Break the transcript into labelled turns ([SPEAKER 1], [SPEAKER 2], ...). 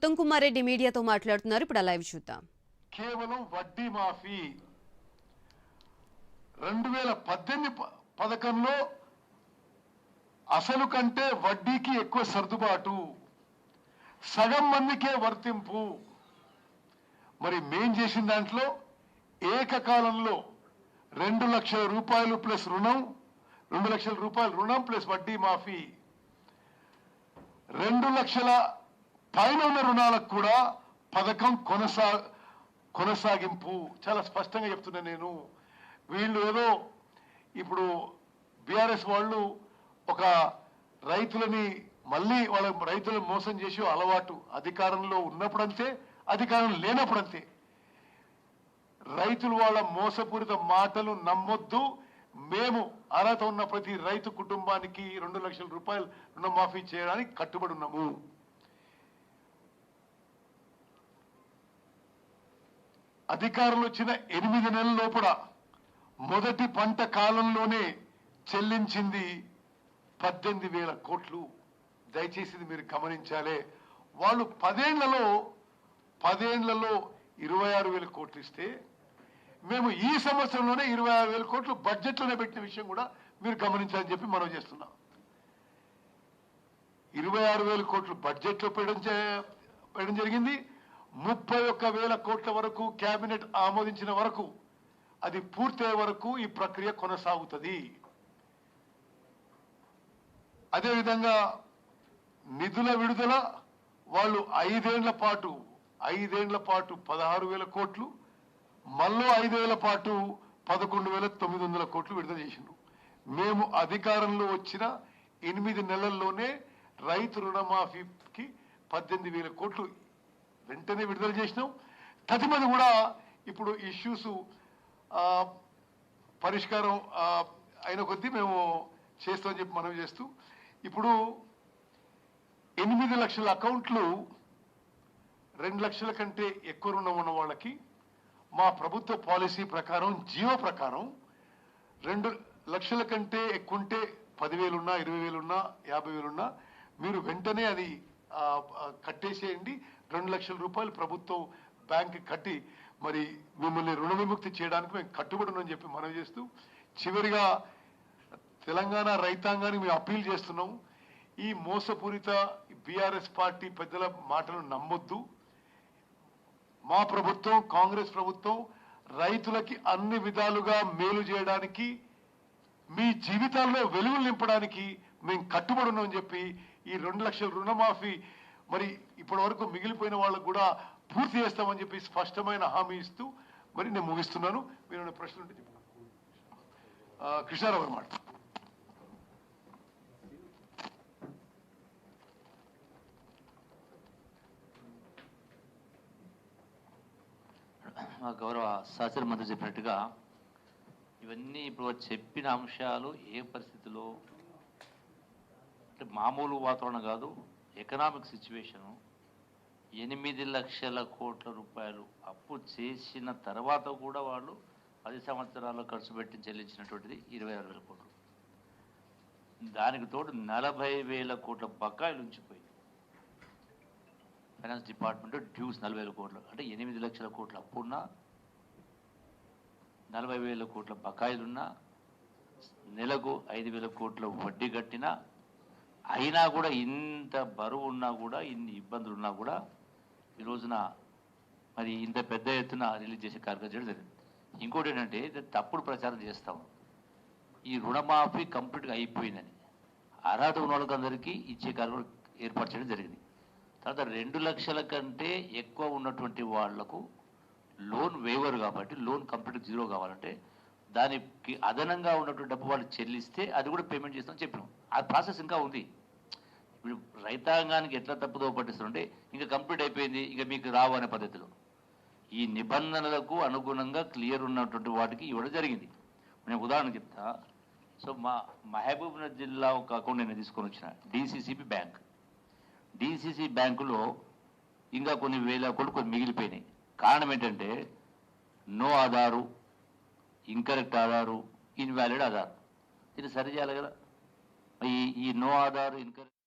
[SPEAKER 1] ఉత్తమ్ కుమార్ రెడ్డి మీడియాతో మాట్లాడుతున్నారు. ఇప్పుడు ఆ లైవ్ చూద్దాం.
[SPEAKER 2] కేవలం వడ్డీ మాఫీ. రెండు వేల పద్దెనిమిది ప- పథకంలో అసలు కంటే వడ్డీకి ఎక్కువ సర్దుబాటు. సగం మందికే వర్తింపు. మరి మేం చేసిన దాంట్లో ఏకకాలంలో రెండు లక్షల రూపాయలు ప్లస్ రుణం రెండు లక్షల రూపాయలు రుణం ప్లస్ వడ్డీ మాఫీ. రెండు లక్షల పైన ఉన్న రుణాలకు కూడా పథకం కొనసా కొనసాగింపు. చాలా స్పష్టంగా చెప్తున్నా నేను. వీళ్ళు ఏదో ఇప్పుడు బీఆర్ఎస్ వాళ్ళు ఒక రైతులని మళ్ళీ వాళ్ళ రైతులను మోసం చేసే అలవాటు అధికారంలో ఉన్నప్పుడంతే అధికారం లేనప్పుడంతే. రైతులు వాళ్ళ మోసపూరిత మాటలు నమ్మొద్దు. మేము అర్హత ఉన్న ప్రతి రైతు కుటుంబానికి రెండు లక్షల రూపాయలు రుణమాఫీ చేయడానికి కట్టుబడి ఉన్నాము. అధికారులు వచ్చిన ఎనిమిది నెలల లోపల మొదటి పంట కాలంలోనే చెల్లించింది పద్దెనిమిది వేల కోట్లు. దయచేసి మీరు గమనించాలి. వాళ్ళు పదేళ్ళలో పదేళ్ళలో ఇరవై ఆరు వేల కోట్లు ఇస్తే మేము ఈ సంవత్సరంలోనే ఇరవై ఆరు వేల కోట్లు బడ్జెట్లోనే పెట్టిన విషయం కూడా మీరు గమనించాలని చెప్పి మనం చేస్తున్నాం. ఇరవై ఆరు వేల కోట్లు బడ్జెట్లో పెట్టడం పెట్టడం జరిగింది. ముప్పై ఒక్క వేల కోట్ల వరకు కేబినెట్ ఆమోదించిన వరకు అది పూర్తయ్యే వరకు ఈ ప్రక్రియ కొనసాగుతుంది. అదేవిధంగా నిధుల విడుదల వాళ్ళు ఐదేళ్ళ పాటు ఐదేళ్ళ పాటు పదహారు వేల కోట్లు మళ్ళీ ఐదేళ్ళ పాటు పదకొండు వేల తొమ్మిది వందల కోట్లు విడుదల చేసిండ్రు. మేము అధికారంలో వచ్చిన ఎనిమిది నెలల్లోనే రైతు రుణమాఫీకి పద్దెనిమిది వేల కోట్లు వెంటనే విడుదల చేసినాం. తదిమది కూడా ఇప్పుడు ఇష్యూస్ పరిష్కారం అయిన కొద్దీ మేము చేస్తామని చెప్పి మనం చేస్తూ ఇప్పుడు ఎనిమిది లక్షల అకౌంట్లు రెండు లక్షల కంటే ఎక్కువ రుణం ఉన్న వాళ్ళకి మా ప్రభుత్వ పాలసీ ప్రకారం జియో ప్రకారం రెండు లక్షల కంటే ఎక్కువ ఉంటే పదివేలున్నా ఇరవై వేలున్నా యాభై వేలున్నా మీరు వెంటనే అది కట్టేసేయండి. రెండు లక్షల రూపాయలు ప్రభుత్వం బ్యాంక్ కట్టి మరి మిమ్మల్ని రుణ విముక్తి చేయడానికి మేము కట్టుబడి ఉన్నామని చెప్పి మనం చేస్తూ చివరిగా తెలంగాణ రైతాంగానికి మేము అప్పీల్ చేస్తున్నాం ఈ మోసపూరిత బీఆర్ఎస్ పార్టీ పెద్దల మాటలు నమ్మొద్దు. మా ప్రభుత్వం కాంగ్రెస్ ప్రభుత్వం రైతులకి అన్ని విధాలుగా మేలు చేయడానికి మీ జీవితాల్లో వెలుగులు నింపడానికి మేము కట్టుబడి ఉన్నామని చెప్పి ఈ రెండు లక్షల రుణమాఫీ మరి ఇప్పటి వరకు మిగిలిపోయిన వాళ్ళకు కూడా పూర్తి చేస్తామని చెప్పి స్పష్టమైన హామీ ఇస్తూ మరి నేను ముగిస్తున్నాను మీరు ప్రశ్నలు ఉంటే చెప్పండి. కృష్ణారావు గారు మాట
[SPEAKER 3] మా గౌరవ శాస్త్ర మంత్రి చెప్పినట్టుగా ఇవన్నీ ఇప్పుడు చెప్పిన అంశాలు ఏ పరిస్థితిలో అంటే మామూలు వాతావరణం కాదు ఎకనామిక్ సిచ్యువేషను ఎనిమిది లక్షల కోట్ల రూపాయలు అప్పు చేసిన తర్వాత కూడా వాళ్ళు పది సంవత్సరాల్లో ఖర్చు పెట్టి చెల్లించినటువంటిది ఇరవై ఆరు వేల కోట్లు. దానికి తోడు నలభై వేల కోట్ల బకాయిలు ఉంచిపోయి ఫైనాన్స్ డిపార్ట్మెంట్ డ్యూస్ నలభై వేల కోట్లు. అంటే ఎనిమిది లక్షల కోట్ల అప్పున్నా నలభై వేల కోట్ల బకాయిలున్నా నెలకు ఐదు వేల కోట్ల వడ్డీ కట్టినా అయినా కూడా ఇంత బరువు ఉన్నా కూడా ఇన్ని ఇబ్బందులు ఉన్నా కూడా ఈ రోజున మరి ఇంత పెద్ద ఎత్తున రిలీజ్ చేసే కార్యక్రమం చేయడం జరిగింది. ఇంకోటి ఏంటంటే తప్పుడు ప్రచారం చేస్తాము ఈ రుణమాఫీ కంప్లీట్గా అయిపోయిందని. అర్హత ఉన్న వాళ్ళకందరికీ ఇచ్చే కార్యక్రమం ఏర్పాటు చేయడం జరిగింది. తర్వాత రెండు లక్షల కంటే ఎక్కువ ఉన్నటువంటి వాళ్ళకు లోన్ వేవర్ కాబట్టి లోన్ కంప్లీట్ జీరో కావాలంటే దానికి అదనంగా ఉన్నటువంటి డబ్బు వాళ్ళు చెల్లిస్తే అది కూడా పేమెంట్ చేస్తామని చెప్పినాం. ఆ ప్రాసెస్ ఇంకా ఉంది. ఇప్పుడు రైతాంగానికి ఎట్లా తప్పుదో పట్టిస్తుంటే ఇంకా కంప్లీట్ అయిపోయింది ఇంకా మీకు రావు అనే పద్ధతిలో. ఈ నిబంధనలకు అనుగుణంగా క్లియర్ ఉన్నటువంటి వాటికి ఇవ్వడం జరిగింది. నేను ఉదాహరణ చెప్తా. సో మా మహబూబ్నగర్ జిల్లా ఒక అకౌంట్ నేను తీసుకొని వచ్చిన డిసిసిబి బ్యాంక్. డిసిసి బ్యాంకులో ఇంకా కొన్ని వేల కోట్లు కొన్ని మిగిలిపోయినాయి. కారణం ఏంటంటే no Aadhaar incorrect Aadhaar invalid Aadhaar. దీన్ని సరి చేయాలి కదా. ఈ ఈ నో ఆధారు ఇన్కరెక్ట్